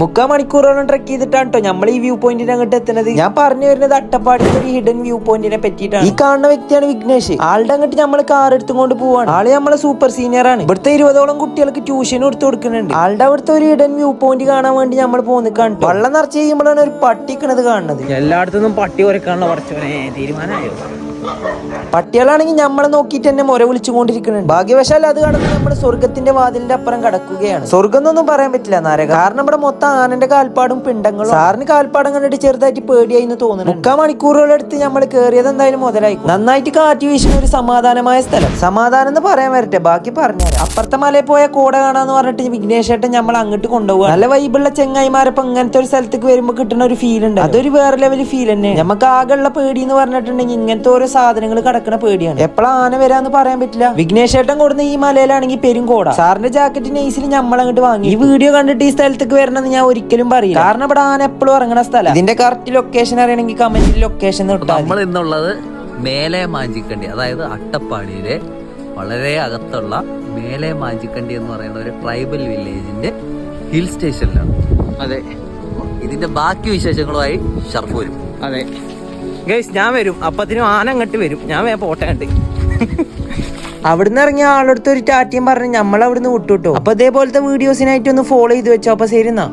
മുക്കാ മണിക്കൂറോളം ട്രക്ക് ചെയ്തിട്ടാണ് കേട്ടോ നമ്മൾ ഈ വ്യൂ പോയിന്റിന് അങ്ങോട്ട് എത്തുന്നത്. ഞാൻ പറഞ്ഞു വരുന്നത് അട്ടപ്പാടി ഒരു ഹിഡൻ വ്യൂ പോയിന്റിനെ പറ്റിയിട്ടാണ്. ഈ കാണുന്ന വ്യക്തിയാണ് വിഘ്നേഷ്. ആളുടെ അങ്ങോട്ട് നമ്മൾ കാർ എടുത്തുകൊണ്ട് പോവാണ്. ആൾ നമ്മളെ സൂപ്പർ സീനിയർ ആണ്. ഇവിടുത്തെ ഇരുപതോളം കുട്ടികൾക്ക് ട്യൂഷൻ എടുത്തു കൊടുക്കുന്നുണ്ട്. ആളുടെ അവിടുത്തെ ഒരു ഹിഡൻ വ്യൂ പോയിന്റ് കാണാൻ വേണ്ടി നമ്മൾ പോകുന്നത് കണ്ടു വെള്ളം നിറച്ച് കഴിയുമ്പോഴാണ് ഒരു പട്ടിക്കണത് കാണുന്നത്. എല്ലായിടത്തുനിന്നും പട്ടി കുറയ്ക്കാനുള്ള പറച്ചോനെ തീരുമാനമായോ? പട്ടികളാണെങ്കിൽ നമ്മളെ നോക്കിയിട്ട് തന്നെ മുര വിളിച്ചുകൊണ്ടിരിക്കുന്നുണ്ട്. ഭാഗ്യവശാൽ അത് കടന്ന് നമ്മൾ സ്വർഗത്തിന്റെ വാതിലിന്റെ അപ്പുറം കടക്കുകയാണ്. സ്വർഗം എന്നൊന്നും പറയാൻ പറ്റില്ല നരക. കാരണം ഇവിടെ മൊത്തം ആനന്റെ കാൽപ്പാടും പിണ്ടങ്ങളും സാറിന് കാൽപ്പാടം കണ്ടിട്ട് ചെറുതായിട്ട് പേടിയായി എന്ന് തോന്നുന്നു മുക്കാ മണിക്കൂറുകളെടുത്ത് നമ്മൾ കയറിയത് എന്തായാലും മുതലായി. നന്നായിട്ട് കാറ്റ് വീശുന്ന ഒരു സമാധാനമായ സ്ഥലം. സമാധാനം എന്ന് പറയാൻ വരട്ടെ ബാക്കി പറഞ്ഞുതരാം. അപ്പുറത്തെ മലയിൽ പോയ കൂട കാണാന്ന് പറഞ്ഞിട്ട് വിഘ്നേഷേട്ടൻ നമ്മൾ അങ്ങോട്ട് കൊണ്ടുപോകുക നല്ല വൈബുള്ള ചെങ്ങായിമാരപ്പം ഇങ്ങനത്തെ ഒരു സ്ഥലത്തേക്ക് വരുമ്പോൾ കിട്ടുന്ന ഒരു ഫീൽ ഉണ്ട്. അതൊരു വേറെ ലെവൽ ഫീൽ തന്നെ നമുക്ക് ആകെയുള്ള പേടി എന്ന് പറഞ്ഞിട്ടുണ്ടെങ്കിൽ ഇങ്ങനത്തെ ഓരോ സാധനങ്ങൾ കിടക്കണ പേടിയാണ്. എപ്പോഴാ ആന വരാന്ന് പറയാൻ പറ്റില്ല. വിഘ്നേഷേട്ടൻ കൊടുന്ന ഈ മലയിലാണെങ്കിൽ പെരും കോട. സാറിന്റെ ജാക്കറ്റ് നൈസിൽ നമ്മൾ അങ്ങോട്ട് വാങ്ങി ഈ വീഡിയോ കണ്ടിട്ട് ഈ സ്ഥലത്തേക്ക് വരണമെന്ന് ഞാൻ ഒരിക്കലും പറയില്ല. കാരണം ഇവിടെ ആന എപ്പോഴും ഇറങ്ങണ സ്ഥലം. ഇതിന്റെ കറക്റ്റ് ലൊക്കേഷൻ അറിയണമെങ്കിൽ കമന്റിൽ ലൊക്കേഷൻ നമ്മൾ ഇന്നുള്ളത് മേലെ മാഞ്ചിക്കണ്ടി അതായത് അട്ടപ്പാടിയിലെ വളരെ അകത്തുള്ള മേലെ മാഞ്ചിക്കണ്ടി എന്ന് പറയുന്ന ഒരു ട്രൈബൽ വില്ലേജിന്റെ ഹിൽ സ്റ്റേഷനിലാണ് അതെ. ഇതിന്റെ ബാക്കി വിശേഷങ്ങളുമായി ഷർഫൂരും. അതെ. ഗൈസ് ഞാൻ വരും. അപ്പത്തിനും ആന അങ്ങോട്ട് വരും. ഞാൻ വേ പോട്ടെ കണ്ട് അവിടുന്ന് ഇറങ്ങിയ ആളടുത്ത് ഒരു ടാറ്റയും പറഞ്ഞ് നമ്മൾ അവിടുന്ന് കിട്ടും അപ്പൊ ഇതേപോലത്തെ വീഡിയോസിനായിട്ട് ഒന്ന് ഫോളോ ചെയ്ത് വെച്ചോ അപ്പൊ ശരി എന്നാ.